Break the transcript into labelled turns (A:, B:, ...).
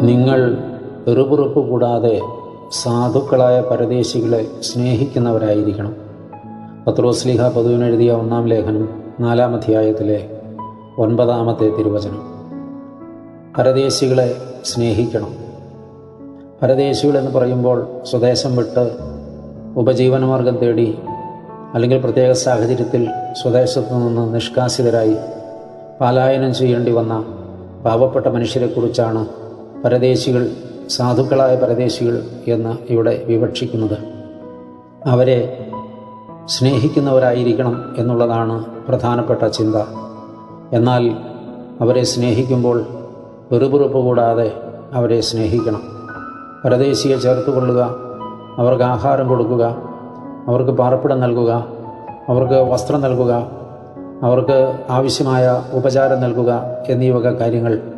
A: നിങ്ങൾ എറുപുറപ്പ് കൂടാതെ സാധുക്കളായ പരദേശികളെ സ്നേഹിക്കുന്നവരായിരിക്കണം. പത്രോസ്ലിഹ പൊതുവിനെഴുതിയ ഒന്നാം ലേഖനം നാലാം അധ്യായത്തിലെ ഒൻപതാമത്തെ തിരുവചനം. പരദേശികളെ സ്നേഹിക്കണം. പരദേശികളെന്ന് പറയുമ്പോൾ സ്വദേശം വിട്ട് ഉപജീവനമാർഗം തേടി അല്ലെങ്കിൽ പ്രത്യേക സാഹചര്യത്തിൽ സ്വദേശത്തു നിന്ന് നിഷ്കാസിതരായി പലായനം ചെയ്യേണ്ടി വന്ന പാവപ്പെട്ട മനുഷ്യരെക്കുറിച്ചാണ് പരദേശികൾ സാധുക്കളായ പരദേശികൾ എന്ന് ഇവിടെ വിവക്ഷിക്കുന്നത്. അവരെ സ്നേഹിക്കുന്നവരായിരിക്കണം എന്നുള്ളതാണ് പ്രധാനപ്പെട്ട ചിന്ത. എന്നാൽ അവരെ സ്നേഹിക്കുമ്പോൾ വെറുപുറുപ്പ് കൂടാതെ അവരെ സ്നേഹിക്കണം. പരദേശിയെ ചേർത്ത് കൊള്ളുക അവർക്ക് ആഹാരം കൊടുക്കുക അവർക്ക് പാർപ്പിടം നൽകുക അവർക്ക് വസ്ത്രം നൽകുക അവർക്ക് ആവശ്യമായ ഉപചാരം നൽകുക എന്നീ വക കാര്യങ്ങൾ